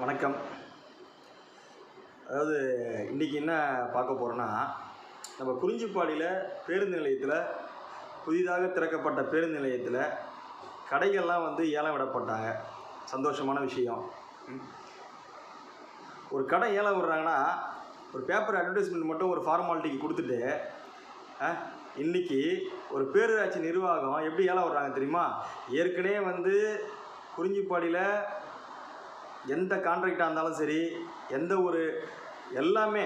வணக்கம். அதாவது இன்றைக்கி என்ன பார்க்க போகிறோன்னா நம்ம குறிஞ்சிப்பாடியில் பேருந்து நிலையத்தில் புதிதாக திறக்கப்பட்ட பேருந்து நிலையத்தில் கடைகள்லாம் வந்து ஏலம் விடப்பட்டாங்க சந்தோஷமான விஷயம். ஒரு கடை ஏலம் விடுறாங்கன்னா ஒரு பேப்பர் அட்வர்டைஸ்மெண்ட் மட்டும் ஒரு ஃபார்மாலிட்டிக்கு கொடுத்துட்டு ஆ, ஒரு பேரூராட்சி நிர்வாகம் எப்படி ஏலம் விடுறாங்க தெரியுமா? ஏற்கனவே வந்து குறிஞ்சிப்பாடியில் எந்த கான்ட்ராக்டாக இருந்தாலும் சரி எந்த ஒரு எல்லாமே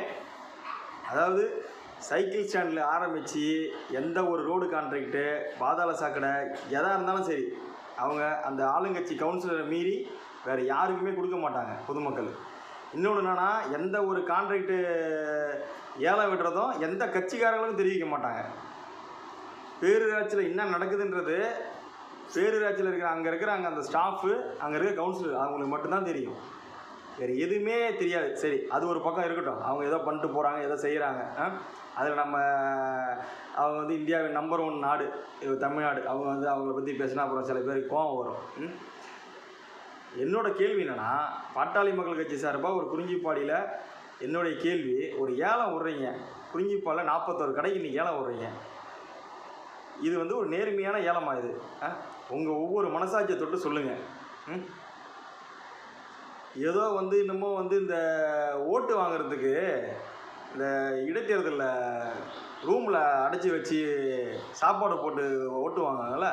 அதாவது சைக்கிள் ஸ்டாண்டில் ஆரம்பித்து எந்த ஒரு ரோடு கான்ட்ராக்டு பாதாள சாக்கடை எதாக இருந்தாலும் சரி அவங்க அந்த ஆளுங்கட்சி கவுன்சிலரை மீறி வேறு யாருக்குமே கொடுக்க மாட்டாங்க பொதுமக்கள். இன்னொன்று என்னென்னா எந்த ஒரு கான்ட்ராக்டு ஏலம் விடுறதும் எந்த கட்சிக்காரங்களும் தெரிவிக்க மாட்டாங்க. பேரூராட்சியில் என்ன நடக்குதுன்றது பேரூராட்சியில் இருக்கிற அங்கே இருக்கிற அங்கே அந்த ஸ்டாஃபு அங்கே இருக்கிற கவுன்சிலர் அவங்களுக்கு மட்டும்தான் தெரியும். வேறு எதுவுமே தெரியாது. சரி அது ஒரு பக்கம் இருக்கட்டும். அவங்க ஏதோ பண்ணிட்டு போகிறாங்க ஏதோ செய்கிறாங்க அதில் நம்ம அவங்க வந்து இந்தியாவின் நம்பர் ஒன் நாடு இது தமிழ்நாடு. அவங்க வந்து அவங்கள பற்றி பேசினா அப்புறம் சில பேருக்கு கோவம் வரும். ம்? என்னோட கேள்வி என்னென்னா பாட்டாளி மக்கள் கட்சி சார்பாக ஒரு குறிஞ்சிப்பாடியில் என்னுடைய கேள்வி ஒரு ஏலம் விட்றீங்க. குறிஞ்சிப்பாடில் நாற்பத்தோரு கடைக்கு இன்றைக்கி ஏலம் விட்றீங்க. இது வந்து ஒரு நேர்மையான ஏலமாக இது. உங்கள் ஒவ்வொரு மனசாட்சியை தொட்டு சொல்லுங்கள் ம்? ஏதோ வந்து என்னமோ வந்து இந்த ஓட்டு வாங்குறதுக்கு இந்த இடைத்தேர்தலில் ரூமில் அடைச்சி வச்சு சாப்பாடு போட்டு ஓட்டு வாங்குவாங்கல்ல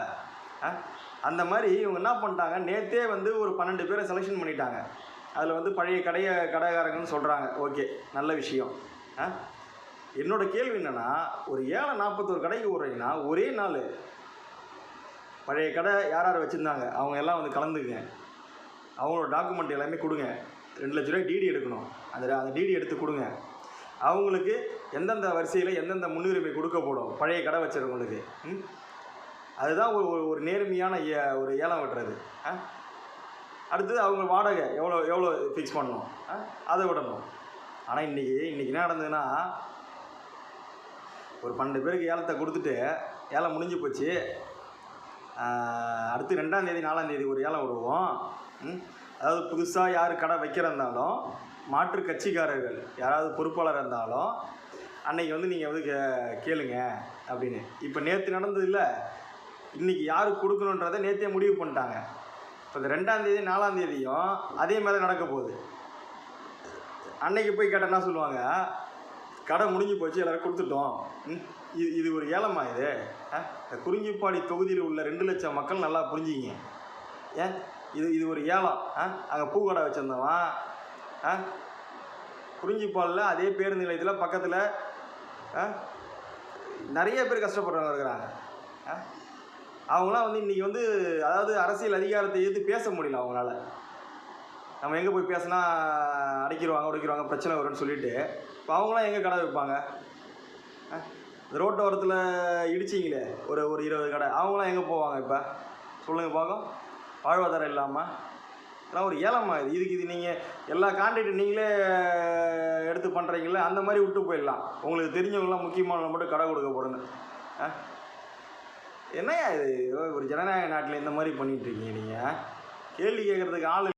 ஆ? அந்த மாதிரி இவங்க என்ன பண்ணிட்டாங்க? நேற்றே வந்து ஒரு பன்னெண்டு பேரை செலெக்ஷன் பண்ணிட்டாங்க. அதில் வந்து பழைய கடைய கடைக்காரங்கன்னு சொல்கிறாங்க ஓகே நல்ல விஷயம். ஆ? என்னோட கேள்வி என்னென்னா ஒரு ஏழை நாற்பத்தோரு கடைக்கு விட்றீங்கன்னா ஒரே நாள். பழைய கடை யார் யார் வச்சுருந்தாங்க? அவங்க எல்லாம் வந்து கலந்துக்குங்க. அவங்களோட டாக்குமெண்ட் எல்லாமே கொடுங்க. ரெண்டு லட்ச ரூபாய் டிடி எடுக்கணும். அந்த அந்த டிடி எடுத்து கொடுங்க. அவங்களுக்கு எந்தெந்த வரிசையில் எந்தெந்த முன்னுரிமை கொடுக்கப்படும்? பழைய கடை வச்சுருக்கவங்களுக்கு. ம்? அதுதான் ஒரு ஒரு- ஒரு நேர்மையான ஏ- ஒரு ஏலம் விட்டுறது. ஆ? அடுத்தது அவங்க வாடகை எவ்வளோ எவ்வளோ ஃபிக்ஸ் பண்ணணும்? ஆ? அதை விடணும். ஆனால் இன்றைக்கி இன்றைக்கி என்ன நடந்ததுன்னா ஒரு பன்னெண்டு பேருக்கு ஏலத்தை கொடுத்துட்டு ஏலம் முடிஞ்சு போச்சு. அடுத்து ரெண்டாம் தேதி நாலாம் தேதி ஒரு ஏலம் விடுவோம். ம்? அதாவது புதுசாக யார் கடை வைக்கிறந்தாலும் மாற்று கட்சிக்காரர்கள் யாராவது பொறுப்பாளர் இருந்தாலும் அன்னைக்கு வந்து நீங்கள் வந்து கே கேளுங்க அப்படின்னு. இப்போ நேற்று நடந்தது இல்லை. இன்றைக்கி யார் கொடுக்கணுன்றதை நேற்றே முடிவு பண்ணிட்டாங்க. இப்போ இந்த ரெண்டாம் தேதி நாலாம் தேதியும் அதே மாதிரி நடக்க போகுது. அன்னைக்கு போய் கேட்டால் என்ன சொல்லுவாங்க? கடை முடிஞ்சு போச்சு எல்லாரும் கொடுத்துட்டோம். ம், இது இது ஒரு ஏலமா இது? ஆ? இந்த குறிஞ்சிப்பாடி தொகுதியில் உள்ள ரெண்டு லட்சம் மக்கள் நல்லா புரிஞ்சிங்க ஏன்? இது இது ஒரு ஏலம். ஆ அங்கே பூக்கடை வச்சுருந்தவன். ஆ குறிஞ்சிப்பாலில் அதே பேருந்து நிலையத்தில் பக்கத்தில் ஆ நிறைய பேர் கஷ்டப்படுறவங்க இருக்கிறாங்க. ஆ அவங்களாம் வந்து இன்றைக்கி வந்து அதாவது அரசியல் அதிகாரத்தை எதிர்த்து பேச முடியல அவங்களால. நம்ம எங்கே போய் பேசினா அடைக்கிடுவாங்க உடைக்கிடுவாங்க பிரச்சனை வரும்னு சொல்லிட்டு இப்போ அவங்களாம் எங்கே கடை வைப்பாங்க? ஆ? இந்த ரோட்டோரத்தில் இடிச்சிங்களே ஒரு ஒரு இருபது கடை அவங்களாம் எங்கே போவாங்க இப்போ? சொல்லுங்கள் பார்க்கும் வாழ்வாதாரம் இல்லாமல் இதெல்லாம் ஒரு ஏலமா இது இதுக்கு இது நீங்கள் எல்லா கான்ட்ராக்ட் நீங்களே எடுத்து பண்ணுறீங்களே அந்த மாதிரி விட்டு போயிடலாம். உங்களுக்கு தெரிஞ்சவங்களாம் முக்கியமான மட்டும் கடை கொடுக்க போடுங்க. ஆ? என்னய்யா இது? ஒரு ஜனநாயக நாட்டில் இந்த மாதிரி பண்ணிகிட்டு இருக்கீங்க நீங்கள் கேள்வி கேட்குறதுக்கு ஆள்